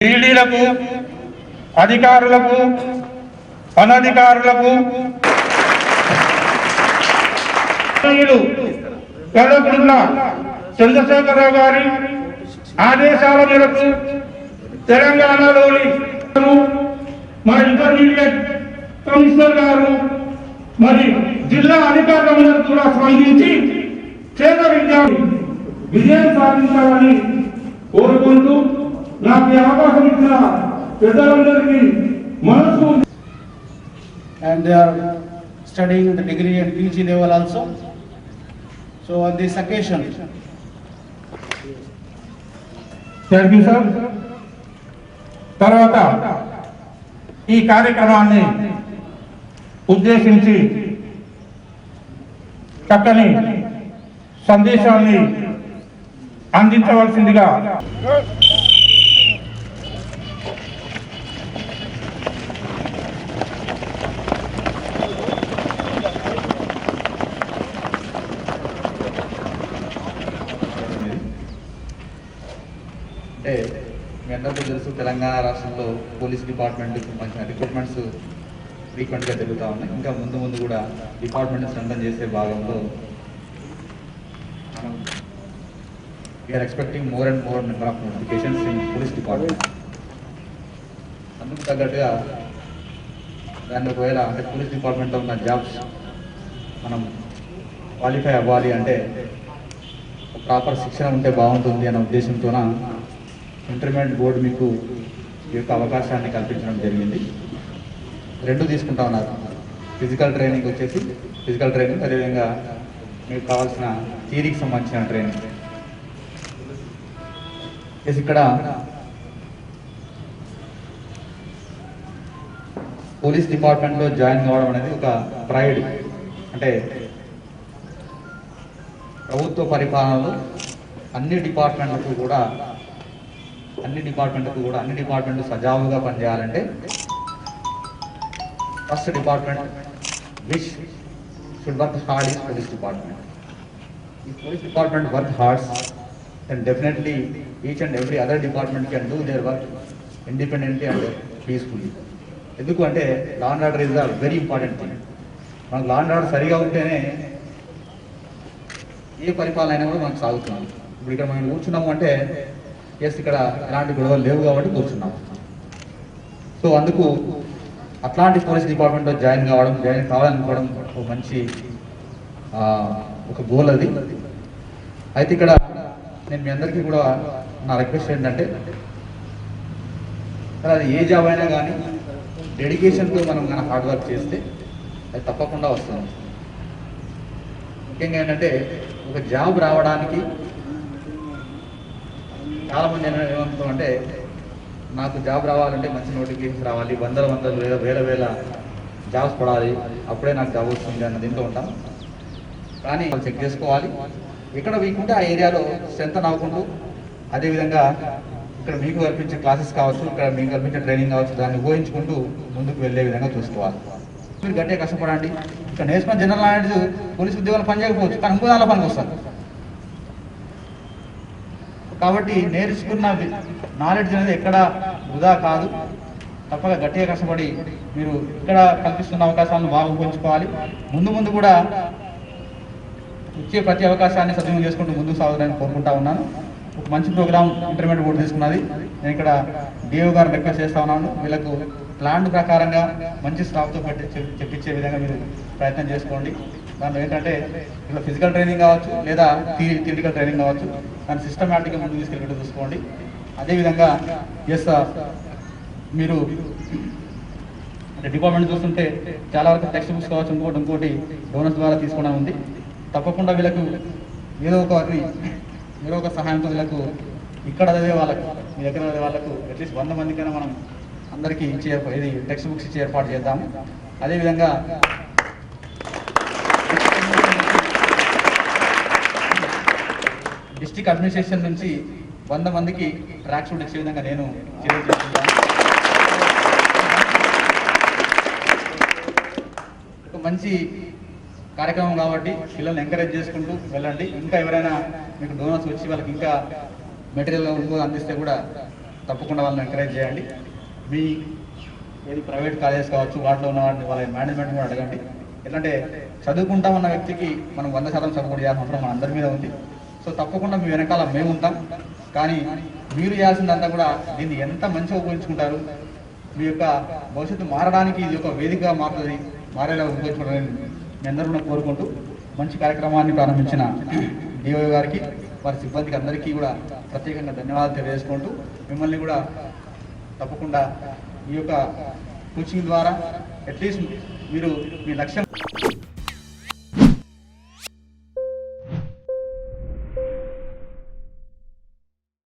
ఈడీలకు అధికారులకు అనధికారులకు కలకుడున్న చంద్రశేఖరరావు గారి ఆదేశాల మేరకు తెలంగాణలోని మన ఇంటర్మీడియట్ కమిషనర్ గారు మరి జిల్లా అధికారులందరూ కూడా స్పందించి పేద విద్యార్థి విజయం సాధించాలని కోరుకుంటూ నాకు ఈ అవకాశం ఇచ్చిన పెద్దలందరికీ మనసు they are studying the degree and PG level also. So on this occasion, thank you sir తర్వాత ఈ కార్యక్రమాన్ని ఉద్దేశించి చక్కని సందేశాన్ని అందించవలసిందిగా అంటే మీ అందరికీ తెలుసు తెలంగాణ రాష్ట్రంలో పోలీస్ డిపార్ట్మెంట్కి మంచి రిక్రూట్మెంట్స్ ఫ్రీక్వెంట్గా జరుగుతూ ఉన్నాయి. ఇంకా ముందు ముందు కూడా డిపార్ట్మెంట్ స్ట్రెంథన్ చేసే భాగంలో మనం we are expecting more and more number of notifications in police department అందుకు తగ్గట్టుగా దాన్ని ఒకవేళ అంటే పోలీస్ డిపార్ట్మెంట్లో ఉన్న జాబ్స్ మనం క్వాలిఫై అవ్వాలి అంటే ప్రాపర్ శిక్షణ ఉంటే బాగుంటుంది అనే ఉద్దేశంతోన ఇంటర్మీడియట్ బోర్డు మీకు ఈ యొక్క అవకాశాన్ని కల్పించడం జరిగింది. రెండు తీసుకుంటా ఉన్నారు. ఫిజికల్ ట్రైనింగ్ వచ్చేసి ఫిజికల్ ట్రైనింగ్ అదేవిధంగా మీకు కావాల్సిన థీరీకి సంబంధించిన ట్రైనింగ్. ఇక్కడ పోలీస్ డిపార్ట్మెంట్లో జాయిన్ కావడం అనేది ఒక ప్రైడ్. అంటే ప్రభుత్వ పరిపాలనలో అన్ని డిపార్ట్మెంట్లకు కూడా అన్ని డిపార్ట్మెంట్కు కూడా అన్ని డిపార్ట్మెంట్లు సజావుగా పనిచేయాలంటే first department which should work hard is police department. ఈ police department work hards and definitely each and every other department can do their work independently and peacefully ఎందుకు అంటే law and order is the very important thing మనకు law and order సరిగా ఉంటేనే ఏ పరిపాలన అయినా కూడా మనకు సాగుతున్నాం ఇప్పుడు ఇక్కడ మనం కూర్చున్నాము అంటే ఎస్ ఇక్కడ ఎలాంటి గొడవలు లేవు కాబట్టి కూర్చున్నాం. సో అందుకు అట్లాంటి పోలీస్ డిపార్ట్మెంట్లో జాయిన్ కావడం జాయిన్ కావాలనుకోవడం ఒక మంచి ఒక గోల్ అది. అయితే ఇక్కడ నేను మీ అందరికీ కూడా నా రిక్వెస్ట్ ఏంటంటే అది ఏ జాబ్ అయినా కానీ డెడికేషన్తో మనం కానీ హార్డ్ వర్క్ చేస్తే అది తప్పకుండా వస్తుంది. ముఖ్యంగా ఏంటంటే ఒక జాబ్ రావడానికి చాలామంది ఏమనుకుంటాం అంటే నాకు జాబ్ రావాలంటే మంచి నోటిఫికేషన్ రావాలి వందల వందలు లేదా వేల వేల జాబ్స్ పడాలి అప్పుడే నాకు జాబ్ వస్తుంది అన్న దీంట్లో ఉంటాం. కానీ వాళ్ళు చెక్ చేసుకోవాలి. ఎక్కడ వీకుంటే ఆ ఏరియాలో స్ట్రెంత్ నవ్వుకుంటూ అదేవిధంగా ఇక్కడ మీకు కల్పించే క్లాసెస్ కావచ్చు ఇక్కడ మీకు కల్పించే ట్రైనింగ్ కావచ్చు దాన్ని ఊహించుకుంటూ ముందుకు వెళ్ళే విధంగా చూసుకోవాలి. మీరు గట్టిగా కష్టపడండి. ఇక్కడ నేర్చుకున్న జనరల్ నాలెడ్జ్ పోలీస్ ఉద్యోగాలు పనిచేయకపోవచ్చు కానీ ఇంకో దానిలో పనికి వస్తారు కాబట్టి నేర్చుకున్న నాలెడ్జ్ అనేది ఎక్కడ వృధా కాదు. తప్పక గట్టిగా కష్టపడి మీరు ఇక్కడ కల్పిస్తున్న అవకాశాలను బాగా ఉపయోగించుకోవాలి ముందు ముందు కూడా ఇచ్చే ప్రతి అవకాశాన్ని సద్వినియోగం చేసుకుంటూ ముందుకు సాగుదని కోరుకుంటా ఉన్నాను. ఒక మంచి ప్రోగ్రామ్ ఇంటర్మీడియట్ బోర్డు తీసుకున్నది. నేను ఇక్కడ డిఓ గారు రిక్వెస్ట్ చేస్తా ఉన్నాను. వీళ్ళకు ప్లాన్ ప్రకారంగా మంచి స్టాఫ్తో పట్టి చెప్పించే విధంగా మీరు ప్రయత్నం చేసుకోండి. దాంట్లో ఏంటంటే ఇట్లా ఫిజికల్ ట్రైనింగ్ కావచ్చు లేదా థియరిటికల్ ట్రైనింగ్ కావచ్చు దాన్ని సిస్టమేటిక్గా ముందు తీసుకెళ్ళి చూసుకోండి. అదేవిధంగా ఎస్ మీరు అంటే డిపార్ట్మెంట్ చూస్తుంటే చాలా వరకు టెక్స్ట్ బుక్స్ కావచ్చు ఇంకోటి ఇంకోటి డోనర్స్ ద్వారా తీసుకోవడం ఉంది. తప్పకుండా వీళ్ళకు ఏదో ఒక ఏదో ఒక సహాయంతో వీళ్ళకు ఇక్కడ చదివే వాళ్ళకు మీ దగ్గర చదివే వాళ్ళకు అట్లీస్ట్ వంద మందికైనా మనం అందరికీ ఇచ్చే ఇది టెక్స్ట్ బుక్స్ ఇచ్చే ఏర్పాటు చేద్దాము. అదేవిధంగా డిస్టిక్ అడ్మినిస్ట్రేషన్ నుంచి వంద మందికి ట్రాక్ షూట్ ఇచ్చే విధంగా నేను చర్యలు ఒక మంచి కార్యక్రమం కాబట్టి పిల్లల్ని ఎంకరేజ్ చేసుకుంటూ వెళ్ళండి. ఇంకా ఎవరైనా మీకు డోనర్స్ వచ్చి వాళ్ళకి ఇంకా మెటీరియల్ ఉందో అందిస్తే కూడా తప్పకుండా వాళ్ళని ఎంకరేజ్ చేయండి. మీ ఏది ప్రైవేట్ కాలేజెస్ కావచ్చు వాటిలో ఉన్న వాటిని వాళ్ళ మేనేజ్మెంట్ కూడా అడగండి. ఎందుకంటే చదువుకుంటామన్న వ్యక్తికి మనం వంద శాతం సపోర్ట్ చేయాల్సిన అవసరం మన అందరి మీద ఉంది. సో తప్పకుండా మీ వెనకాల మేము ఉంటాం కానీ మీరు చేయాల్సిందంతా కూడా దీన్ని ఎంత మంచిగా ఉపయోగించుకుంటారు? మీ యొక్క భవిష్యత్తు మారడానికి ఇది ఒక వేదికగా మారుతుంది మారేలా ఉపయోగించుకోవడానికి మీ అందరూ కోరుకుంటూ మంచి కార్యక్రమాన్ని ప్రారంభించిన డిఓ గారికి వారి సిబ్బందికి అందరికీ కూడా ప్రత్యేకంగా ధన్యవాదాలు తెలియజేసుకుంటూ మిమ్మల్ని కూడా తప్పకుండా ఈ యొక్క కోచింగ్ ద్వారా అట్లీస్ట్ మీరు మీ లక్ష్యం